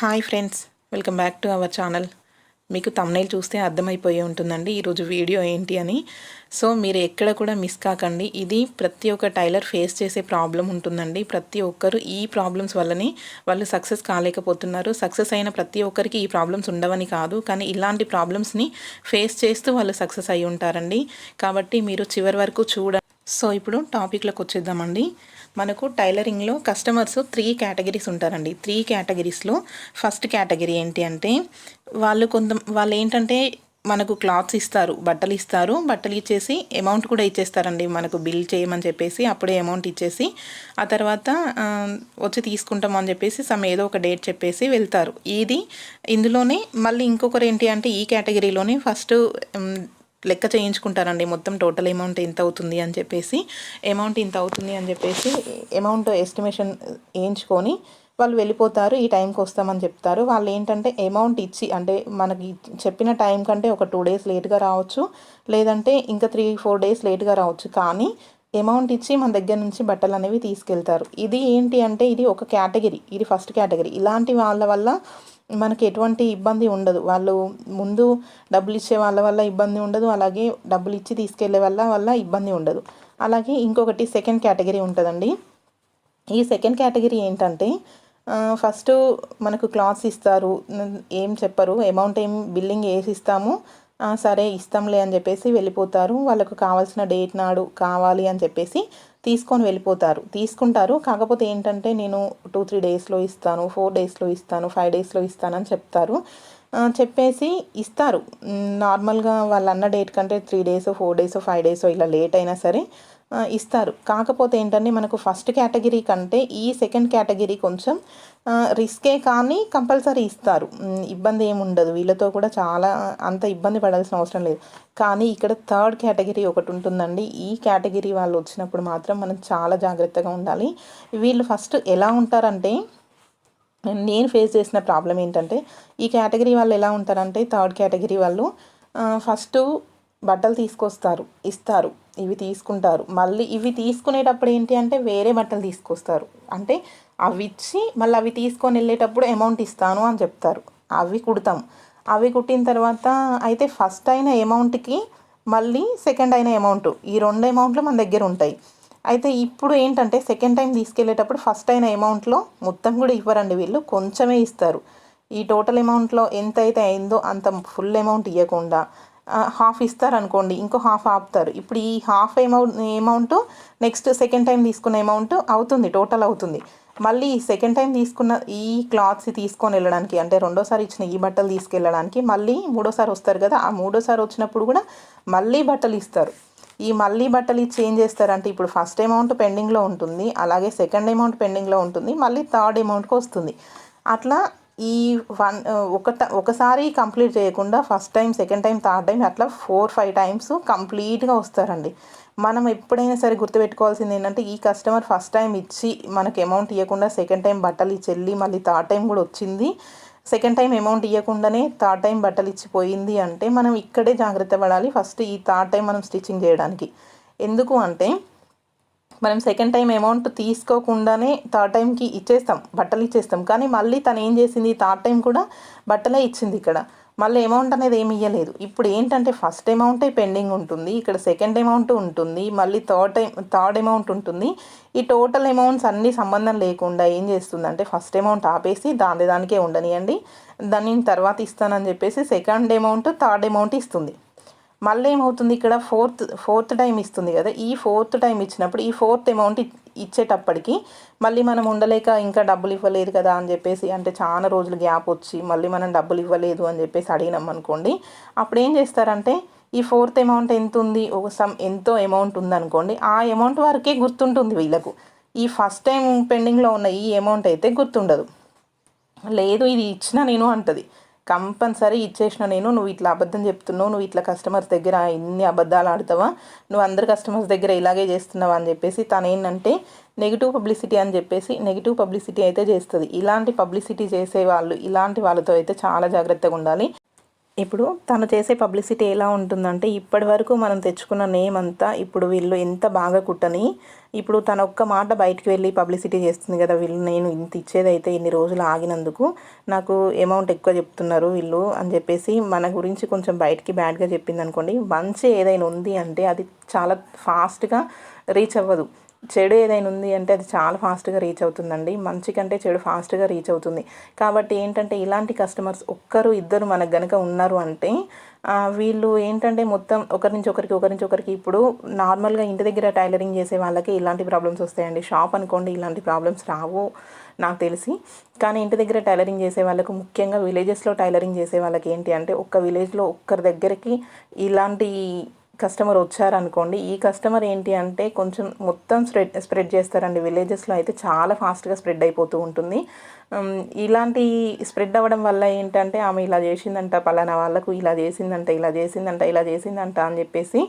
Hi friends welcome back to our channel. మీకు thumbnail చూస్తే అర్థమైపోయి ఉంటుందండి ఈరోజు వీడియో ఏంటి అని. సో మీరు ఎక్కడ కూడా మిస్ కాకండి. ఇది ప్రతి ఒక్క టైలర్ ఫేస్ చేసే ప్రాబ్లం ఉంటుందండి. ప్రతి ఒక్కరు ఈ ప్రాబ్లమ్స్ వల్లనే వాళ్ళు సక్సెస్ కాలేకపోతున్నారు. సక్సెస్ అయిన ప్రతి ఒక్కరికి ఈ ప్రాబ్లమ్స్ ఉండవని కాదు. కానీ ఇలాంటి ప్రాబ్లమ్స్ని ఫేస్ చేస్తూ వాళ్ళు సక్సెస్ అయి ఉంటారండి. కాబట్టి మీరు చివరి వరకు చూడ సో ఇప్పుడు టాపిక్లోకి వచ్చేద్దామండి. మనకు టైలరింగ్లో కస్టమర్స్ త్రీ కేటగిరీస్ ఉంటారండి. త్రీ కేటగిరీస్లో ఫస్ట్ కేటగిరీ ఏంటి అంటే వాళ్ళు కొంత వాళ్ళు ఏంటంటే మనకు క్లాత్స్ ఇస్తారు బట్టలు ఇస్తారు బట్టలు ఇచ్చేసి అమౌంట్ కూడా ఇచ్చేస్తారండి. మనకు బిల్ చేయమని చెప్పేసి అప్పుడే అమౌంట్ ఇచ్చేసి ఆ తర్వాత వచ్చి తీసుకుంటాం అని చెప్పేసి సమ్ ఏదో ఒక డేట్ చెప్పేసి వెళ్తారు. ఇది ఇందులోనే మళ్ళీ ఇంకొకరు ఏంటి అంటే ఈ కేటగిరీలోనే ఫస్ట్ లెక్క చేయించుకుంటారండి. మొత్తం టోటల్ అమౌంట్ ఎంత అవుతుంది అని చెప్పేసి అమౌంట్ ఇంత అవుతుంది అని చెప్పేసి అమౌంట్ ఎస్టిమేషన్ వేయించుకొని వాళ్ళు వెళ్ళిపోతారు. ఈ టైంకి వస్తామని చెప్తారు. వాళ్ళు ఏంటంటే అమౌంట్ ఇచ్చి అంటే మనకి చెప్పిన టైం కంటే ఒక టూ డేస్ లేట్గా రావచ్చు. లేదంటే ఇంకా త్రీ ఫోర్ డేస్ లేట్గా రావచ్చు. కానీ అమౌంట్ ఇచ్చి మన దగ్గర నుంచి బట్టలు అనేవి తీసుకెళ్తారు. ఇది ఏంటి అంటే ఇది ఒక కేటగిరీ ఇది ఫస్ట్ కేటగిరీ ఇలాంటి వాళ్ళ వల్ల మనకి ఎటువంటి ఇబ్బంది ఉండదు. వాళ్ళు ముందు డబ్బులు ఇచ్చే వాళ్ళ వల్ల ఇబ్బంది ఉండదు. అలాగే డబ్బులు ఇచ్చి తీసుకెళ్ళే వాళ్ళ వల్ల ఇబ్బంది ఉండదు. అలాగే ఇంకొకటి సెకండ్ కేటగిరీ ఉంటుందండి. ఈ సెకండ్ కేటగిరీ ఏంటంటే ఫస్ట్ మనకు క్లాత్స్ ఇస్తారు. ఏం చెప్పరు. అమౌంట్ ఏం బిల్లింగ్ వేసి ఇస్తాము సరే ఇస్తాంలే అని చెప్పేసి వెళ్ళిపోతారు. వాళ్ళకు కావాల్సిన డేట్ నాడు కావాలి అని చెప్పేసి తీసుకొని వెళ్ళిపోతారు. తీసుకుంటారు. కాకపోతే ఏంటంటే నేను టూ త్రీ డేస్లో ఇస్తాను ఫోర్ డేస్లో ఇస్తాను ఫైవ్ డేస్లో ఇస్తానని చెప్తారు. చెప్పేసి ఇస్తారు. నార్మల్గా వాళ్ళు అన్న డేట్ కంటే three days four days five days ఇలా లేట్ అయినా సరే ఇస్తారు. కాకపోతే ఏంటంటే మనకు ఫస్ట్ కేటగిరీ కంటే ఈ సెకండ్ కేటగిరీ కొంచెం రిస్కే కానీ కంపల్సరీ ఇస్తారు. ఇబ్బంది ఏముండదు వీళ్ళతో కూడా చాలా అంత ఇబ్బంది పడాల్సిన అవసరం లేదు. కానీ ఇక్కడ థర్డ్ కేటగిరీ ఒకటి ఉంటుందండి. ఈ కేటగిరీ వాళ్ళు వచ్చినప్పుడు మాత్రం మనం చాలా జాగ్రత్తగా ఉండాలి. వీళ్ళు ఫస్ట్ ఎలా ఉంటారంటే నేను ఫేస్ చేసిన ప్రాబ్లం ఏంటంటే ఈ కేటగిరీ వాళ్ళు ఎలా ఉంటారంటే థర్డ్ కేటగిరీ వాళ్ళు ఫస్ట్ బట్టలు తీసుకొస్తారు. ఇస్తారు. ఇవి తీసుకుంటారు. మళ్ళీ ఇవి తీసుకునేటప్పుడు ఏంటి అంటే వేరే బట్టలు తీసుకొస్తారు. అంటే అవి ఇచ్చి మళ్ళీ అవి తీసుకొని వెళ్ళేటప్పుడు అమౌంట్ ఇస్తాను అని చెప్తారు. అవి కుడతాం. అవి కుట్టిన తర్వాత అయితే ఫస్ట్ అయిన అమౌంట్కి మళ్ళీ సెకండ్ అయిన అమౌంట్ ఈ రెండు అమౌంట్లు మన దగ్గర ఉంటాయి. అయితే ఇప్పుడు ఏంటంటే సెకండ్ టైం తీసుకెళ్ళేటప్పుడు ఫస్ట్ అయిన అమౌంట్లో మొత్తం కూడా ఇవ్వరండి వీళ్ళు. కొంచెమే ఇస్తారు. ఈ టోటల్ అమౌంట్లో ఎంత అయితే అయిందో అంత ఫుల్ అమౌంట్ ఇవ్వకుండా హాఫ్ ఇస్తారు అనుకోండి ఇంకో హాఫ్ ఆపుతారు. ఇప్పుడు ఈ half amount amount next second time తీసుకున్న అమౌంట్ అవుతుంది టోటల్ అవుతుంది. మళ్ళీ సెకండ్ టైం తీసుకున్న ఈ క్లాత్స్ తీసుకొని వెళ్ళడానికి అంటే రెండోసారి ఇచ్చిన ఈ బట్టలు తీసుకెళ్ళడానికి మళ్ళీ మూడోసారి వస్తారు కదా ఆ మూడోసారి వచ్చినప్పుడు కూడా మళ్ళీ బట్టలు ఇస్తారు. ఈ మళ్ళీ బట్టలు ఇచ్చి ఏం చేస్తారంటే ఇప్పుడు ఫస్ట్ అమౌంట్ పెండింగ్లో ఉంటుంది అలాగే సెకండ్ అమౌంట్ పెండింగ్లో ఉంటుంది మళ్ళీ థర్డ్ అమౌంట్కి వస్తుంది. అట్లా ఈ వన్ ఒక ఒకసారి కంప్లీట్ చేయకుండా first time second time third time అట్లా ఫోర్ ఫైవ్ టైమ్స్ కంప్లీట్గా వస్తారండి. మనం ఎప్పుడైనా సరే గుర్తుపెట్టుకోవాల్సింది ఏంటంటే ఈ కస్టమర్ ఫస్ట్ టైం ఇచ్చి మనకి అమౌంట్ ఇవ్వకుండా సెకండ్ టైం బట్టలు ఇచ్చి వెళ్ళి మళ్ళీ థర్డ్ టైం కూడా వచ్చింది. సెకండ్ టైం అమౌంట్ ఇవ్వకుండానే థర్డ్ టైం బట్టలు ఇచ్చిపోయింది అంటే మనం ఇక్కడే జాగ్రత్త పడాలి ఫస్ట్ ఈ థర్డ్ టైం మనం స్టిచ్చింగ్ చేయడానికి. ఎందుకు అంటే మనం సెకండ్ టైం అమౌంట్ తీసుకోకుండానే థర్డ్ టైంకి ఇచ్చేస్తాం బట్టలు ఇచ్చేస్తాం. కానీ మళ్ళీ తను ఏం చేసింది థర్డ్ టైం కూడా బట్టలే ఇచ్చింది ఇక్కడ. మళ్ళీ అమౌంట్ అనేది ఏమి ఇవ్వలేదు ఇప్పుడు ఏంటంటే ఫస్ట్ అమౌంటే పెండింగ్ ఉంటుంది ఇక్కడ సెకండ్ అమౌంట్ ఉంటుంది మళ్ళీ థర్డ్ టైం థర్డ్ అమౌంట్ ఉంటుంది. ఈ టోటల్ అమౌంట్స్ అన్నీ సంబంధం లేకుండా ఏం చేస్తుందంటే ఫస్ట్ అమౌంట్ ఆపేసి దాని దానికే ఉండనియండి. దాన్ని తర్వాత ఇస్తానని చెప్పేసి సెకండ్ అమౌంట్ థర్డ్ అమౌంట్ ఇస్తుంది. మళ్ళీ ఏమవుతుంది? ఇక్కడ ఫోర్త్ ఫోర్త్ టైం ఇస్తుంది కదా? ఈ ఫోర్త్ టైం ఇచ్చినప్పుడు ఈ ఫోర్త్ అమౌంట్ ఇచ్చేటప్పటికి మళ్ళీ మనం ఉండలేక ఇంకా డబ్బులు ఇవ్వలేదు కదా? అని చెప్పేసి అంటే చాలా రోజులు గ్యాప్ వచ్చి మళ్ళీ మనం డబ్బులు ఇవ్వలేదు అని చెప్పేసి అడిగినాం అనుకోండి. అప్పుడు ఏం చేస్తారంటే ఈ ఫోర్త్ అమౌంట్ ఎంత ఉంది ఒక సమ్ ఎంతో అమౌంట్ ఉందనుకోండి. ఆ అమౌంట్ వరకే గుర్తుంటుంది వీళ్ళకు. ఈ ఫస్ట్ టైం పెండింగ్లో ఉన్న ఈ అమౌంట్ అయితే గుర్తుండదు. లేదు ఇది ఇచ్చిన నేను అంటది. కంపల్సరీ ఇచ్చేసిన నేను నువ్వు ఇట్లా అబద్ధం చెప్తున్నావు నువ్వు ఇట్లా కస్టమర్స్ దగ్గర ఇన్ని అబద్ధాలు ఆడతావా? నువ్వు అందరు కస్టమర్స్ దగ్గర ఇలాగే చేస్తున్నావా? అని చెప్పేసి తను ఏంటంటే నెగిటివ్ పబ్లిసిటీ అని చెప్పేసి నెగిటివ్ పబ్లిసిటీ అయితే చేస్తుంది. ఇలాంటి పబ్లిసిటీ చేసే వాళ్ళు ఇలాంటి వాళ్ళతో అయితే చాలా జాగ్రత్తగా ఉండాలి. ఇప్పుడు తను చేసే పబ్లిసిటీ ఎలా ఉంటుందంటే ఇప్పటి వరకు మనం తెచ్చుకున్న నేమ్ అంతా ఇప్పుడు వీళ్ళు ఎంత బాగా కుట్టని ఇప్పుడు తన ఒక్క మాట బయటకు వెళ్ళి పబ్లిసిటీ చేస్తుంది కదా వీళ్ళు నేను ఇంత ఇచ్చేదైతే ఇన్ని రోజులు ఆగినందుకు నాకు అమౌంట్ ఎక్కువ చెప్తున్నారు వీళ్ళు అని చెప్పేసి మన గురించి కొంచెం బయటికి బ్యాడ్గా చెప్పింది అనుకోండి మంచి ఏదైనా ఉంది అంటే అది చాలా ఫాస్ట్గా రీచ్ అవ్వదు. చెడు ఏదైనా ఉంది అంటే అది చాలా ఫాస్ట్గా రీచ్ అవుతుందండి. మంచి కంటే చెడు ఫాస్ట్గా రీచ్ అవుతుంది. కాబట్టి ఏంటంటే ఇలాంటి కస్టమర్స్ ఒక్కరు ఇద్దరు మనకు గనక ఉన్నారు అంటే వీళ్ళు ఏంటంటే మొత్తం ఒకరి నుంచి ఒకరికి ఒకరి నుంచి ఒకరికి ఇప్పుడు నార్మల్గా ఇంటి దగ్గర టైలరింగ్ చేసే వాళ్ళకి ఇలాంటి ప్రాబ్లమ్స్ వస్తాయండి. షాప్ అనుకోండి ఇలాంటి ప్రాబ్లమ్స్ రావు నాకు తెలిసి. కానీ ఇంటి దగ్గర టైలరింగ్ చేసే వాళ్ళకు ముఖ్యంగా విలేజెస్లో టైలరింగ్ చేసే వాళ్ళకి ఏంటి అంటే ఒక్క విలేజ్లో ఒక్కరి దగ్గరికి ఇలాంటి కస్టమర్ వచ్చారనుకోండి ఈ కస్టమర్ ఏంటి అంటే కొంచెం మొత్తం స్ప్రెడ్ స్ప్రెడ్ చేస్తారండి. విలేజెస్లో అయితే చాలా ఫాస్ట్గా స్ప్రెడ్ అయిపోతూ ఉంటుంది. ఇలాంటి స్ప్రెడ్ అవ్వడం వల్ల ఏంటంటే ఆమె ఇలా చేసిందంట పలానా వాళ్ళకు ఇలా చేసిందంట ఇలా చేసిందంట ఇలా చేసిందంట అని చెప్పేసి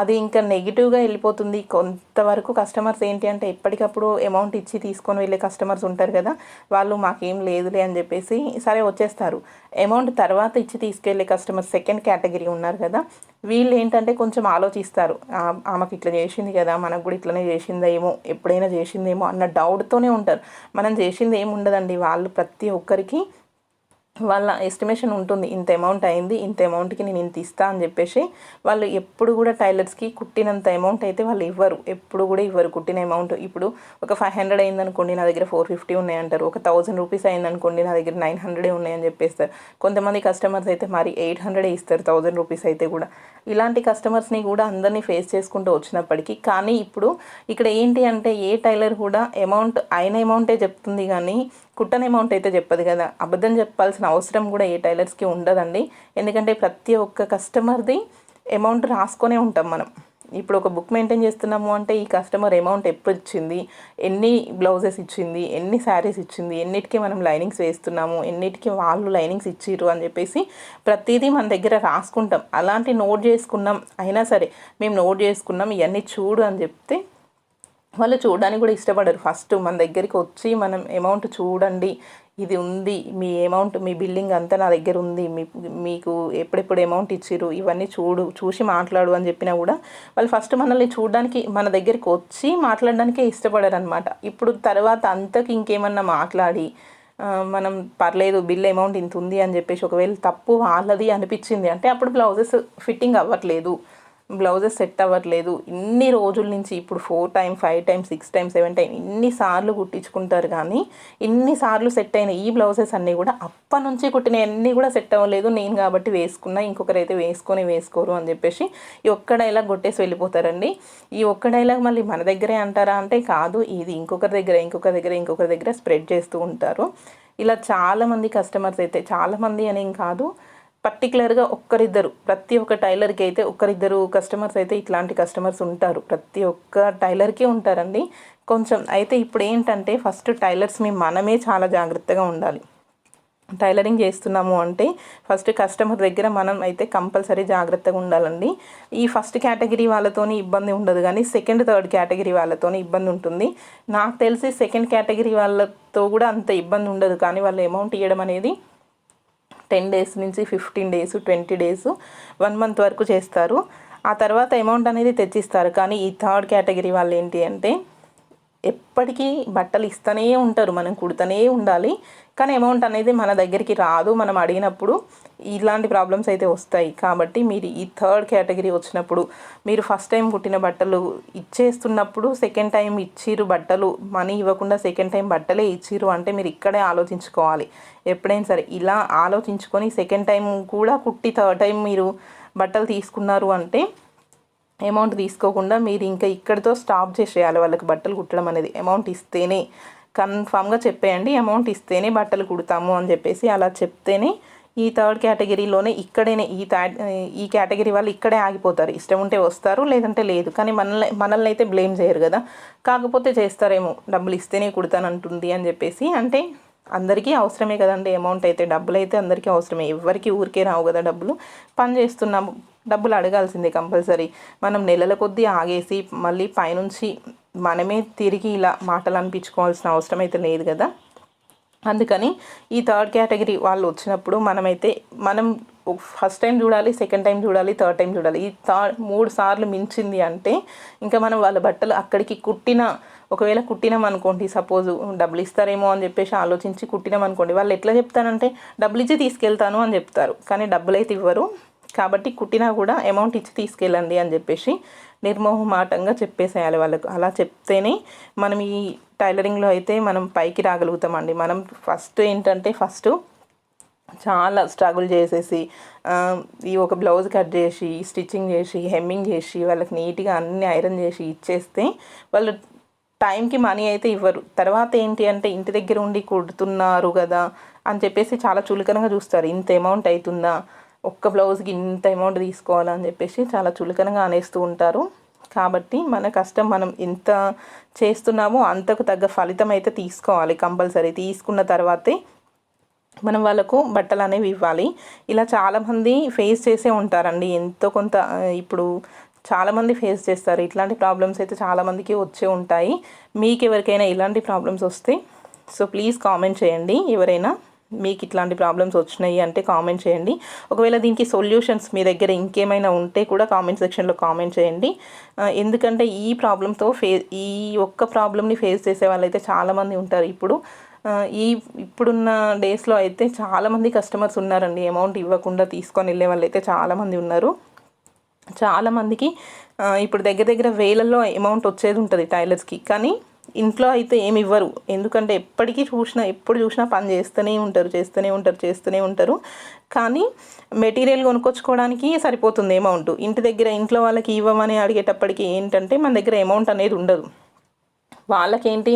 అది ఇంకా నెగిటివ్గా వెళ్ళిపోతుంది. కొంతవరకు కస్టమర్స్ ఏంటి అంటే ఎప్పటికప్పుడు అమౌంట్ ఇచ్చి తీసుకొని వెళ్ళే కస్టమర్స్ ఉంటారు కదా వాళ్ళు మాకేం లేదులే అని చెప్పేసి సరే వచ్చేస్తారు. అమౌంట్ తర్వాత ఇచ్చి తీసుకెళ్ళే కస్టమర్స్ సెకండ్ కేటగిరీ ఉన్నారు కదా వీళ్ళు ఏంటంటే కొంచెం ఆలోచిస్తారు. ఆమెకి ఇట్లా చేసింది కదా మనకు కూడా ఇట్లనే చేసిందేమో ఎప్పుడైనా చేసిందేమో అన్న డౌట్తోనే ఉంటారు. మనం చేసింది ఏమి ఉండదండి వాళ్ళు ప్రతి ఒక్కరికి వాళ్ళ ఎస్టిమేషన్ ఉంటుంది. ఇంత అమౌంట్ అయింది ఇంత అమౌంట్కి నేను ఇంత ఇస్తా అని చెప్పేసి వాళ్ళు ఎప్పుడు కూడా టైలర్స్కి కుట్టినంత అమౌంట్ అయితే వాళ్ళు ఇవ్వరు. ఎప్పుడు కూడా ఇవ్వరు కుట్టిన అమౌంట్ ఇప్పుడు ఒక ఫైవ్ హండ్రెడ్ అయిందనుకోండి నా దగ్గర ఫోర్ ఫిఫ్టీ ఉన్నాయంటారు ఒక థౌసండ్ రూపీస్ అయిందనుకోండి నా దగ్గర నైన్ హండ్రెడే ఉన్నాయని చెప్పేస్తారు. కొంతమంది కస్టమర్స్ అయితే మరి ఎయిట్ హండ్రెడ్ ఇస్తారు థౌసండ్ రూపీస్ అయితే కూడా. ఇలాంటి కస్టమర్స్ని కూడా అందరినీ ఫేస్ చేసుకుంటూ వచ్చినప్పటికీ కానీ ఇప్పుడు ఇక్కడ ఏంటి అంటే ఏ టైలర్ కూడా అమౌంట్ అయిన అమౌంటే చెప్తుంది కానీ కుట్టని అమౌంట్ అయితే చెప్పదు కదా. అబద్ధం చెప్పాల్సిన అవసరం కూడా ఏ టైలర్స్కి ఉండదండి. ఎందుకంటే ప్రతి ఒక్క కస్టమర్ది అమౌంట్ రాసుకొనే ఉంటాం మనం. ఇప్పుడు ఒక బుక్ మెయింటైన్ చేస్తున్నాము అంటే ఈ కస్టమర్ అమౌంట్ ఎప్పుడు ఇచ్చింది? ఎన్ని బ్లౌజెస్ ఇచ్చింది? ఎన్ని శారీస్ ఇచ్చింది? ఎన్నిటికీ మనం లైనింగ్స్ వేస్తున్నాము? ఎన్నిటికీ వాళ్ళు లైనింగ్స్ ఇచ్చిర్రు అని చెప్పేసి ప్రతిదీ మన దగ్గర రాసుకుంటాం. అలాంటి నోట్ చేసుకున్నాం. అయినా సరే మేము నోట్ చేసుకున్నాం. ఇవన్నీ చూడు అని చెప్తే వాళ్ళు చూడడానికి కూడా ఇష్టపడరు. ఫస్ట్ మన దగ్గరికి వచ్చి మనం అమౌంట్ చూడండి. ఇది ఉంది. మీ అమౌంట్ మీ బిల్లింగ్ అంతా నా దగ్గర ఉంది. మీ మీకు ఎప్పుడెప్పుడు అమౌంట్ ఇచ్చిర్రు? ఇవన్నీ చూడు చూసి మాట్లాడు అని చెప్పినా కూడా వాళ్ళు ఫస్ట్ మనల్ని చూడడానికి మన దగ్గరికి వచ్చి మాట్లాడడానికే ఇష్టపడరు అనమాట ఇప్పుడు తర్వాత అంతకు ఇంకేమన్నా మాట్లాడి మనం పర్లేదు బిల్ అమౌంట్ ఇంత ఉంది అని చెప్పేసి ఒకవేళ తప్పు వాళ్ళది అనిపించింది అంటే అప్పుడు బ్లౌజెస్ ఫిట్టింగ్ అవ్వట్లేదు. బ్లౌజెస్ సెట్ అవ్వట్లేదు. ఇన్ని రోజుల నుంచి ఇప్పుడు four time five time six time seven time ఇన్నిసార్లు కుట్టించుకుంటారు కానీ ఇన్నిసార్లు సెట్ అయిన ఈ బ్లౌజెస్ అన్నీ కూడా అప్పటి నుంచి కుట్టిన అన్నీ కూడా సెట్ అవ్వలేదు. నేను కాబట్టి వేసుకున్నా ఇంకొకరు అయితే వేసుకొని వేసుకోరు అని చెప్పేసి ఈ ఒక్క డైలాగ్ కొట్టేసి వెళ్ళిపోతారండి. ఈ ఒక్క డైలాగ్ మళ్ళీ మన దగ్గరే అంటారా అంటే కాదు. ఇది ఇంకొకరి దగ్గర ఇంకొకరి దగ్గర ఇంకొకరి దగ్గర స్ప్రెడ్ చేస్తూ ఉంటారు. ఇలా చాలామంది కస్టమర్స్ అయితే చాలామంది అని కాదు. పర్టికులర్గా ఒక్కరిద్దరు ప్రతి ఒక్క టైలర్కి అయితే ఒక్కరిద్దరు కస్టమర్స్ అయితే ఇట్లాంటి కస్టమర్స్ ఉంటారు. ప్రతి ఒక్క టైలర్కి ఉంటారండి. కొంచెం అయితే ఇప్పుడు ఏంటంటే ఫస్ట్ టైలర్స్ మీ మనమే చాలా జాగ్రత్తగా ఉండాలి. టైలరింగ్ చేస్తున్నాము అంటే ఫస్ట్ కస్టమర్ దగ్గర మనం అయితే కంపల్సరీ జాగ్రత్తగా ఉండాలండి. ఈ ఫస్ట్ కేటగిరీ వాళ్ళతోని ఇబ్బంది ఉండదు కానీ సెకండ్ థర్డ్ కేటగిరీ వాళ్ళతోని ఇబ్బంది ఉంటుంది. నాకు తెలిసి సెకండ్ కేటగిరీ వాళ్ళతో కూడా అంత ఇబ్బంది ఉండదు కానీ వాళ్ళు అమౌంట్ ఇవ్వడం అనేది టెన్ డేస్ నుంచి fifteen days twenty days one month వరకు చేస్తారు. ఆ తర్వాత అమౌంట్ అనేది తెచ్చిస్తారు. కానీ ఈ థర్డ్ కేటగిరీ వాళ్ళు ఏంటి అంటే ఎప్పటికీ బట్టలు ఇస్తూనే ఉంటారు. మనం కుడుతూనే ఉండాలి. కానీ అమౌంట్ అనేది మన దగ్గరికి రాదు. మనం అడిగినప్పుడు ఇలాంటి ప్రాబ్లమ్స్ అయితే వస్తాయి. కాబట్టి మీరు ఈ థర్డ్ కేటగిరీ వచ్చినప్పుడు మీరు ఫస్ట్ టైం కుట్టిన బట్టలు ఇచ్చేస్తున్నప్పుడు సెకండ్ టైం ఇచ్చిరు బట్టలు మనీ ఇవ్వకుండా సెకండ్ టైం బట్టలే ఇచ్చిరు అంటే మీరు ఇక్కడే ఆలోచించుకోవాలి. ఎప్పుడైనా సరే ఇలా ఆలోచించుకొని సెకండ్ టైం కూడా కుట్టి థర్డ్ టైం మీరు బట్టలు తీసుకున్నారు అంటే అమౌంట్ తీసుకోకుండా మీరు ఇంకా ఇక్కడితో స్టాప్ చేసేయాలి వాళ్ళకి బట్టలు కుట్టడం అనేది. అమౌంట్ ఇస్తేనే కన్ఫామ్గా చెప్పేయండి అమౌంట్ ఇస్తేనే బట్టలు కుడతాము అని చెప్పేసి అలా చెప్తేనే ఈ థర్డ్ కేటగిరీలోనే ఇక్కడేనే ఈ ఈ కేటగిరీ వాళ్ళు ఇక్కడే ఆగిపోతారు. ఇష్టం ఉంటే వస్తారు లేదంటే లేదు. కానీ మనల్ని మనల్ని అయితే బ్లేమ్ చేయరు కదా. కాకపోతే చేస్తారేమో డబ్బులు ఇస్తేనే కుడతానంటుంది అని చెప్పేసి. అంటే అందరికీ అవసరమే కదండి అమౌంట్ అయితే. డబ్బులు అయితే అందరికీ అవసరమే. ఎవరికి ఊరికే రావు కదా డబ్బులు. పని చేస్తున్నాము డబ్బులు అడగాల్సిందే కంపల్సరీ. మనం నెలల కొద్దీ ఆగేసి మళ్ళీ పైనుంచి మనమే తిరిగి ఇలా మాటలు అనిపించుకోవాల్సిన అవసరం అయితే లేదు కదా. అందుకని ఈ థర్డ్ కేటగిరీ వాళ్ళు వచ్చినప్పుడు మనమైతే మనం ఫస్ట్ టైం చూడాలి సెకండ్ టైం చూడాలి థర్డ్ టైం చూడాలి. ఈ థర్డ్ మూడు సార్లు మించింది అంటే ఇంకా మనం వాళ్ళ బట్టలు అక్కడికి కుట్టిన ఒకవేళ కుట్టినాం అనుకోండి సపోజ్ డబ్బులు ఇస్తారేమో అని చెప్పేసి ఆలోచించి కుట్టినాం అనుకోండి వాళ్ళు ఎట్లా చెప్తారంటే డబ్బులు ఇచ్చి తీసుకెళ్తాను అని చెప్తారు. కానీ డబ్బులు అయితే ఇవ్వరు. కాబట్టి కుట్టినా కూడా అమౌంట్ ఇచ్చి తీసుకెళ్ళండి అని చెప్పేసి నిర్మోహమాటంగా చెప్పేసేయాలి వాళ్ళకు. అలా చెప్తేనే మనం ఈ టైలరింగ్లో అయితే మనం పైకి రాగలుగుతామండి. మనం ఫస్ట్ ఏంటంటే ఫస్ట్ చాలా స్ట్రగుల్ చేసేసి ఈ ఒక బ్లౌజ్ కట్ చేసి స్టిచ్చింగ్ చేసి హెమ్మింగ్ చేసి వాళ్ళకి నీట్గా అన్ని ఐరన్ చేసి ఇచ్చేస్తే వాళ్ళు టైంకి మనీ అయితే ఇవ్వరు. తర్వాత ఏంటి అంటే ఇంటి దగ్గర ఉండి కుడుతున్నారు కదా అని చెప్పేసి చాలా చులకనగా చూస్తారు. ఇంత అమౌంట్ అవుతుందా? ఒక్క బ్లౌజ్కి ఇంత అమౌంట్ తీసుకోవాలని చెప్పేసి చాలా చులకనగా అనేస్తూ ఉంటారు. కాబట్టి మన కష్టం మనం ఎంత చేస్తున్నామో అంతకు తగ్గ ఫలితం అయితే తీసుకోవాలి కంపల్సరీ. తీసుకున్న తర్వాతే మనం వాళ్ళకు బట్టలు అనేవి ఇవ్వాలి. ఇలా చాలామంది ఫేస్ చేసే ఉంటారండి. ఎంతో కొంత ఇప్పుడు చాలామంది ఫేస్ చేస్తారు. ఇట్లాంటి ప్రాబ్లమ్స్ అయితే చాలామందికి వచ్చే ఉంటాయి. మీకు ఎవరికైనా ఇలాంటి ప్రాబ్లమ్స్ వస్తే సో ప్లీజ్ కామెంట్ చేయండి. ఎవరైనా మీకు ఇట్లాంటి ప్రాబ్లమ్స్ వచ్చినాయి అంటే కామెంట్ చేయండి. ఒకవేళ దీనికి సొల్యూషన్స్ మీ దగ్గర ఇంకేమైనా ఉంటే కూడా కామెంట్ సెక్షన్లో కామెంట్ చేయండి. ఎందుకంటే ఈ ప్రాబ్లంతో ఫే ఈ ఒక్క ప్రాబ్లమ్ని ఫేస్ చేసే వాళ్ళైతే చాలామంది ఉంటారు ఇప్పుడు. ఈ ఇప్పుడున్న డేస్లో అయితే చాలామంది కస్టమర్స్ ఉన్నారండి. అమౌంట్ ఇవ్వకుండా తీసుకొని వెళ్ళే వాళ్ళు అయితే చాలామంది ఉన్నారు. చాలామందికి ఇప్పుడు దగ్గర దగ్గర వేలల్లో అమౌంట్ వచ్చేది ఉంటుంది టైలర్స్కి కానీ ఇంట్లో అయితే ఏమి ఇవ్వరు. ఎందుకంటే ఎప్పటికీ చూసినా ఎప్పుడు చూసినా పని చేస్తూనే ఉంటారు చేస్తూనే ఉంటారు చేస్తూనే ఉంటారు. కానీ మెటీరియల్ కొనుక్కొచ్చుకోవడానికి సరిపోతుంది అమౌంట్ ఇంటి దగ్గర ఇంట్లో వాళ్ళకి ఇవ్వమని అడిగేటప్పటికి ఏంటంటే మన దగ్గర అమౌంట్ అనేది ఉండదు. వాళ్ళకేంటి?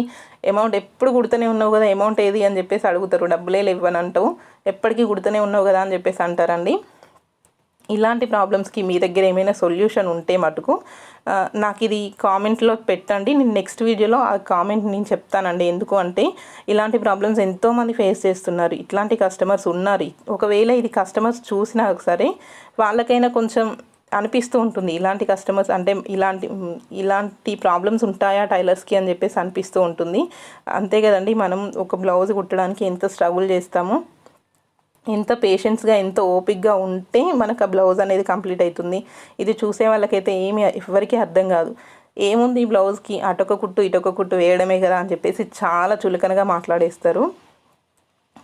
అమౌంట్ ఎప్పుడు కుడుతూనే ఉన్నావు కదా అమౌంట్ ఏది అని చెప్పేసి అడుగుతారు. డబ్బులే లేవని అంటావు. ఎప్పటికీ కుడుతూనే ఉన్నావు కదా అని చెప్పేసి అంటారండి. ఇలాంటి ప్రాబ్లమ్స్కి మీ దగ్గర ఏమైనా సొల్యూషన్ ఉంటే మటుకు నాకు ఇది కామెంట్లో పెట్టండి. నేను నెక్స్ట్ వీడియోలో ఆ కామెంట్ నేను చెప్తానండి. ఎందుకు అంటే ఇలాంటి ప్రాబ్లమ్స్ ఎంతోమంది ఫేస్ చేస్తున్నారు. ఇట్లాంటి కస్టమర్స్ ఉన్నారు. ఒకవేళ ఇది కస్టమర్స్ చూసినా సరే వాళ్ళకైనా కొంచెం అనిపిస్తూ ఉంటుంది. ఇలాంటి కస్టమర్స్ అంటే ఇలాంటి ఇలాంటి ప్రాబ్లమ్స్ ఉంటాయా టైలర్స్కి అని చెప్పేసి అనిపిస్తూ ఉంటుంది. అంతే కదండి మనం ఒక బ్లౌజ్ కుట్టడానికి ఎంత స్ట్రగుల్ చేస్తామో. ఎంత పేషెన్స్గా ఎంత ఓపిక్గా ఉంటే మనకు ఆ బ్లౌజ్ అనేది కంప్లీట్ అవుతుంది. ఇది చూసే వాళ్ళకైతే ఏమి ఎవరికీ అర్థం కాదు. ఏముంది ఈ బ్లౌజ్కి అటొక కుట్టు ఇటొక కుట్టు వేయడమే కదా అని చెప్పేసి చాలా చులకనగా మాట్లాడేస్తారు.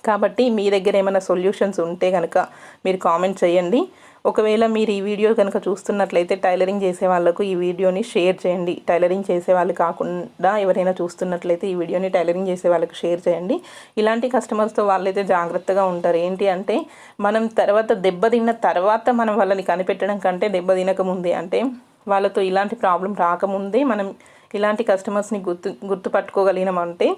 కాబట్టి మీ దగ్గర ఏమైనా సొల్యూషన్స్ ఉంటే కనుక మీరు కామెంట్ చేయండి. ఒకవేళ మీరు ఈ వీడియో కనుక చూస్తున్నట్లయితే టైలరింగ్ చేసే వాళ్ళకు ఈ వీడియోని షేర్ చేయండి. టైలరింగ్ చేసే వాళ్ళు కాకుండా ఎవరైనా చూస్తున్నట్లయితే ఈ వీడియోని టైలరింగ్ చేసే వాళ్ళకి షేర్ చేయండి. ఇలాంటి కస్టమర్స్తో వాళ్ళైతే జాగ్రత్తగా ఉంటారు. ఏంటి అంటే మనం తర్వాత దెబ్బతిన్న తర్వాత మనం వాళ్ళని కనిపెట్టడం కంటే దెబ్బ తినక ముందే అంటే వాళ్ళతో ఇలాంటి ప్రాబ్లం రాకముందే మనం ఇలాంటి కస్టమర్స్ని గుర్తు గుర్తుపట్టుకోగలిగినామంటే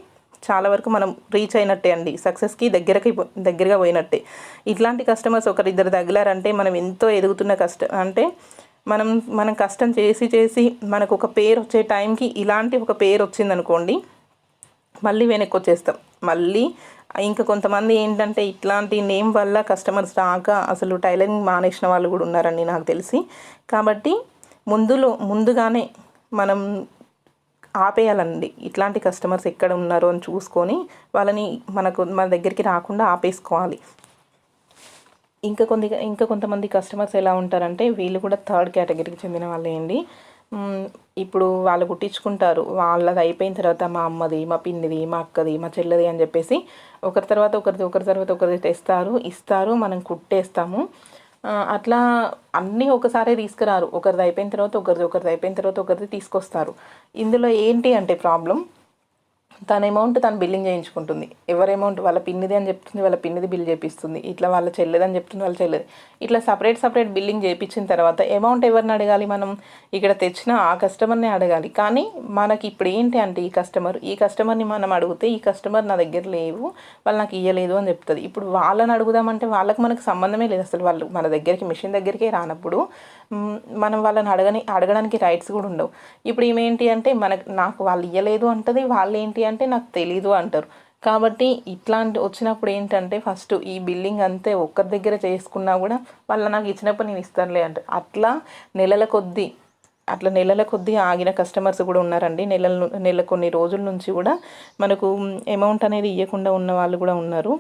చాలా వరకు మనం రీచ్ అయినట్టే అండి. సక్సెస్కి దగ్గరకి దగ్గరగా పోయినట్టే. ఇట్లాంటి కస్టమర్స్ ఒకరిద్దరు తగిలారంటే మనం ఎంతో ఎదుగుతున్న కష్టం అంటే మనం మనం కష్టం చేసి చేసి మనకు ఒక పేరు వచ్చే టైంకి ఇలాంటి ఒక పేరు వచ్చిందనుకోండి మళ్ళీ వెనక్కి వచ్చేస్తాం. మళ్ళీ ఇంకా కొంతమంది ఏంటంటే ఇట్లాంటి నేమ్ వల్ల కస్టమర్స్ రాక అసలు టైలరింగ్ మానేసిన వాళ్ళు కూడా ఉన్నారండి నాకు తెలిసి. కాబట్టి ముందులో ముందుగానే మనం ఆపేయాలండి. ఇట్లాంటి కస్టమర్స్ ఎక్కడ ఉన్నారో అని చూసుకొని వాళ్ళని మనకు మన దగ్గరికి రాకుండా ఆపేసుకోవాలి. ఇంకా కొంది ఇంకా కొంతమంది కస్టమర్స్ ఎలా ఉంటారంటే వీళ్ళు కూడా థర్డ్ కేటగిరీకి చెందిన వాళ్ళే అండి. ఇప్పుడు వాళ్ళు కుట్టించుకుంటారు. వాళ్ళది అయిపోయిన తర్వాత మా అమ్మది మా పిన్నిది మా అక్కది మా చెల్లెది అని చెప్పేసి ఒకరి తర్వాత ఒకరిది ఒకరి తర్వాత ఒకరిది తెస్తారు. ఇస్తారు. మనం కుట్టేస్తాము. అట్లా అన్నీ ఒకసారి తీసుకురారు. ఒకరిది అయిపోయిన తర్వాత ఒకరిది ఒకరిది అయిపోయిన తర్వాత ఒకరిది తీసుకొస్తారు. ఇందులో ఏంటి అంటే ప్రాబ్లం? తన అమౌంట్ తను బిల్లింగ్ చేయించుకుంటుంది. ఎవరి అమౌంట్ వాళ్ళ పిన్నిది అని చెప్తుంది వాళ్ళ పిన్నిది బిల్ చేపిస్తుంది. ఇట్లా వాళ్ళ చెల్లెదని చెప్తుంది వాళ్ళ చెల్లెది. ఇట్లా సపరేట్ సపరేట్ బిల్లింగ్ చేయించిన తర్వాత అమౌంట్ ఎవరిని అడగాలి మనం? ఇక్కడ తెచ్చిన ఆ కస్టమర్ని అడగాలి. కానీ మనకి ఇప్పుడు ఏంటి అంటే ఈ కస్టమర్ ఈ కస్టమర్ని మనం అడిగితే ఈ కస్టమర్ నా దగ్గర లేవు వాళ్ళు నాకు ఇవ్వలేదు అని చెప్తుంది. ఇప్పుడు వాళ్ళని అడుగుదామంటే వాళ్ళకి మనకు సంబంధమే లేదు. అసలు వాళ్ళు మన దగ్గరికి మిషన్ దగ్గరికే రానప్పుడు మనం వాళ్ళని అడగని అడగడానికి రైట్స్ కూడా ఉండవు. ఇప్పుడు ఏమేంటి అంటే మనకు నాకు వాళ్ళు ఇవ్వలేదు అంటది వాళ్ళు ఏంటి అంటే నాకు తెలీదు అంటారు. కాబట్టి ఇట్లాంటి వచ్చినప్పుడు ఏంటంటే ఫస్ట్ ఈ బిల్లింగ్ అంతే ఒక్కరి దగ్గర చేసుకున్నా కూడా వాళ్ళు నాకు ఇచ్చినప్పుడు నేను ఇస్తానులే అంట. అట్లా నెలల కొద్దీ అట్లా నెలల కొద్దీ ఆగిన కస్టమర్స్ కూడా ఉన్నారండి. నెలల నెల కొన్ని రోజుల నుంచి కూడా మనకు అమౌంట్ అనేది ఇవ్వకుండా ఉన్న వాళ్ళు కూడా ఉన్నారు.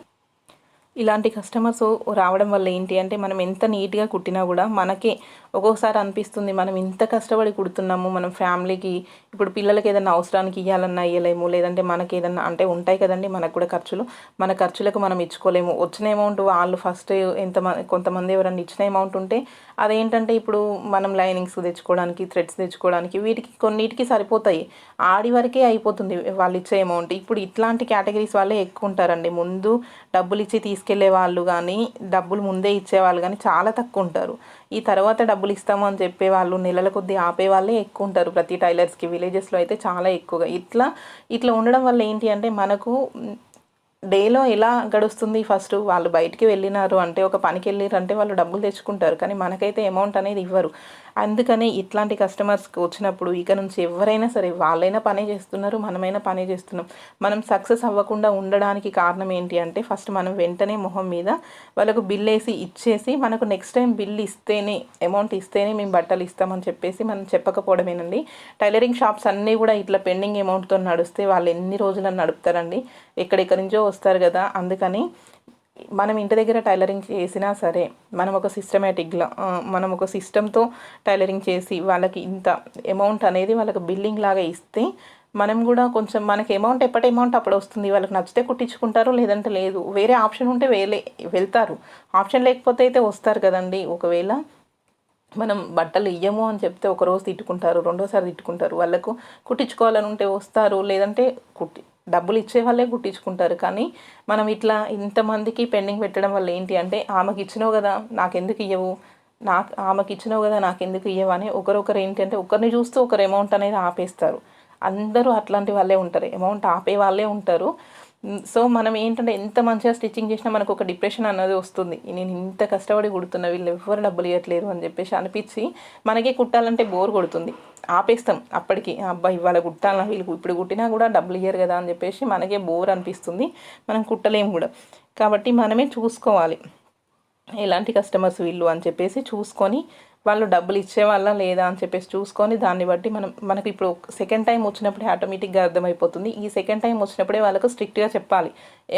ఇలాంటి కస్టమర్స్ రావడం వల్ల ఏంటి అంటే మనం ఎంత నీట్గా కుట్టినా కూడా మనకే ఒక్కొక్కసారి అనిపిస్తుంది మనం ఇంత కష్టపడి కుడుతున్నాము మనం ఫ్యామిలీకి ఇప్పుడు పిల్లలకి ఏదైనా అవసరానికి ఇవ్వాలన్నా ఇవ్వలేము లేదంటే మనకి ఏదన్నా అంటే ఉంటాయి కదండి మనకు కూడా ఖర్చులు మన ఖర్చులకు మనం ఇచ్చుకోలేము. వచ్చిన అమౌంట్ వాళ్ళు ఫస్ట్ ఎంత కొంతమంది ఎవరైనా ఇచ్చిన అమౌంట్ ఉంటే అదేంటంటే ఇప్పుడు మనం లైనింగ్స్ తెచ్చుకోవడానికి థ్రెడ్స్ తెచ్చుకోవడానికి వీటికి కొన్నిటికి సరిపోతాయి. ఆడి వరకే అయిపోతుంది వాళ్ళు ఇచ్చే అమౌంట్ ఇప్పుడు ఇట్లాంటి కేటగిరీస్ వాళ్ళే ఎక్కువ ఉంటారండి. ముందు డబ్బులు ఇచ్చి తీసుకెళ్ళే వాళ్ళు కానీ డబ్బులు ముందే ఇచ్చేవాళ్ళు కానీ చాలా తక్కువ ఉంటారు. ఈ తర్వాత డబ్బులు ఇస్తాము అని చెప్పే వాళ్ళు నెలల కొద్దీ ఆపే వాళ్ళే ఎక్కువ ఉంటారు. ప్రతి టైలర్స్కి విలేజెస్లో అయితే చాలా ఎక్కువగా. ఇట్లా ఇట్లా ఉండడం వల్ల ఏంటి అంటే మనకు డేలో ఎలా గడుస్తుంది ఫస్ట్? వాళ్ళు బయటికి వెళ్ళినారు అంటే ఒక పనికి వెళ్ళారు అంటే వాళ్ళు డబ్బులు తెచ్చుకుంటారు. కానీ మనకైతే అమౌంట్ అనేది ఇవ్వరు. అందుకని ఇట్లాంటి కస్టమర్స్కి వచ్చినప్పుడు ఇక నుంచి ఎవరైనా సరే వాళ్ళైనా పనే చేస్తున్నారు మనమైనా పనే చేస్తున్నాం. మనం సక్సెస్ అవ్వకుండా ఉండడానికి కారణం ఏంటి అంటే ఫస్ట్ మనం వెంటనే మొహం మీద వాళ్ళకు బిల్ వేసి ఇచ్చేసి మనకు నెక్స్ట్ టైం బిల్ ఇస్తేనే అమౌంట్ ఇస్తేనే మేము బట్టలు ఇస్తామని చెప్పేసి మనం చెప్పకపోవడమేనండి. టైలరింగ్ షాప్స్ అన్నీ కూడా ఇట్లా పెండింగ్ అమౌంట్తో నడిస్తే వాళ్ళు ఎన్ని రోజులను నడుపుతారండి. ఎక్కడెక్కడి నుంచో వస్తారు కదా అందుకని మనం ఇంటి దగ్గర టైలరింగ్ చేసినా సరే మనం ఒక సిస్టమేటిక్గా మనం ఒక సిస్టంతో టైలరింగ్ చేసి వాళ్ళకి ఇంత అమౌంట్ అనేది వాళ్ళకి బిల్లింగ్ లాగా ఇస్తే మనం కూడా కొంచెం మనకి అమౌంట్ ఎప్పటి అమౌంట్ అప్పుడు వస్తుంది? వాళ్ళకి నచ్చితే కుట్టించుకుంటారు లేదంటే లేదు. వేరే ఆప్షన్ ఉంటే వేలే వెళ్తారు. ఆప్షన్ లేకపోతే అయితే వస్తారు కదండి. ఒకవేళ మనం బట్టలు ఇయ్యము అని చెప్తే ఒకరోజు తిట్టుకుంటారు రెండోసారి తిట్టుకుంటారు. వాళ్ళకు కుట్టించుకోవాలని ఉంటే వస్తారు లేదంటే కుట్టి డబ్బులు ఇచ్చే వాళ్ళే కుట్టించుకుంటారు కానీ మనం ఇట్లా ఇంతమందికి పెండింగ్ పెట్టడం వల్ల ఏంటి అంటే ఆమెకి ఇచ్చినావు కదా నాకెందుకు ఇవ్వవు నాకు ఆమెకి ఇచ్చినావు కదా నాకెందుకు ఇయ్యవు? అని ఒకరొకరు ఏంటంటే ఒకరిని చూస్తూ ఒకరు అమౌంట్ అనేది ఆపేస్తారు. అందరూ అట్లాంటి వాళ్ళే ఉంటారు. అమౌంట్ ఆపే వాళ్ళే ఉంటారు. సో మనం ఏంటంటే ఎంత మంచిగా స్టిచ్చింగ్ చేసినా మనకు ఒక డిప్రెషన్ అన్నది వస్తుంది. నేను ఇంత కష్టపడి కుడుతున్నా వీళ్ళు ఎవ్వరు డబ్బులు ఇవ్వట్లేరు అని చెప్పేసి అనిపించి మనకే కుట్టాలంటే బోర్ కొడుతుంది. ఆపేస్తాం అప్పటికి అబ్బాయి ఇవాళ కుట్టాలన్నా వీళ్ళు ఇప్పుడు కుట్టినా కూడా డబ్బులు ఇయ్యరు కదా అని చెప్పేసి మనకే బోర్ అనిపిస్తుంది. మనం కుట్టలేము కూడా. కాబట్టి మనమే చూసుకోవాలి. ఎలాంటి కస్టమర్స్ వీళ్ళు అని చెప్పేసి చూసుకొని వాళ్ళు డబ్బులు ఇచ్చేవాళ్ళ లేదా అని చెప్పేసి చూసుకొని దాన్ని బట్టి మనం మనకు ఇప్పుడు సెకండ్ టైం వచ్చినప్పుడే ఆటోమేటిక్గా అర్థమైపోతుంది. ఈ సెకండ్ టైం వచ్చినప్పుడే వాళ్ళకు స్ట్రిక్ట్గా చెప్పాలి.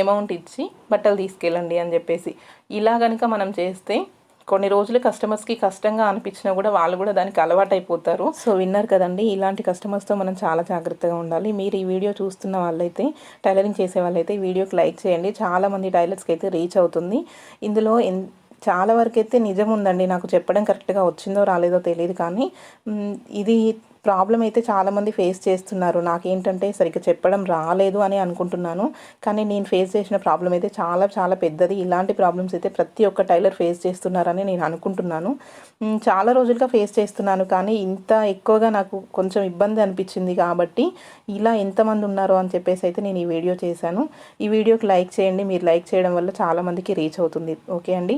అమౌంట్ ఇచ్చి బట్టలు తీసుకెళ్ళండి అని చెప్పేసి. ఇలా కనుక మనం చేస్తే కొన్ని రోజులు కస్టమర్స్కి కష్టంగా అనిపించినా కూడా వాళ్ళు కూడా దానికి అలవాటు అయిపోతారు సో విన్నారు కదండి ఇలాంటి కస్టమర్స్తో మనం చాలా జాగ్రత్తగా ఉండాలి. మీరు ఈ వీడియో చూస్తున్న వాళ్ళైతే టైలరింగ్ చేసే వాళ్ళైతే వీడియోకి లైక్ చేయండి. చాలామంది టైలర్స్కి అయితే రీచ్ అవుతుంది. ఇందులో చాలా వరకు అయితే నిజం ఉందండి నాకు చెప్పడం కరెక్ట్గా వచ్చిందో రాలేదో తెలియదు కానీ ఇది ప్రాబ్లం అయితే చాలామంది ఫేస్ చేస్తున్నారు. నాకేంటంటే సరిగ్గా చెప్పడం రాలేదు అని అనుకుంటున్నాను. కానీ నేను ఫేస్ చేసిన ప్రాబ్లం అయితే చాలా చాలా పెద్దది. ఇలాంటి ప్రాబ్లమ్స్ అయితే ప్రతి ఒక్క టైలర్ ఫేస్ చేస్తున్నారని నేను అనుకుంటున్నాను. చాలా రోజులుగా ఫేస్ చేస్తున్నాను కానీ ఇంత ఎక్కువగా నాకు కొంచెం ఇబ్బంది అనిపించింది కాబట్టి ఇలా ఎంతమంది ఉన్నారో అని చెప్పేసి అయితే నేను ఈ వీడియో చేశాను. ఈ వీడియోకి లైక్ చేయండి. మీరు లైక్ చేయడం వల్ల చాలామందికి రీచ్ అవుతుంది. ఓకే అండి?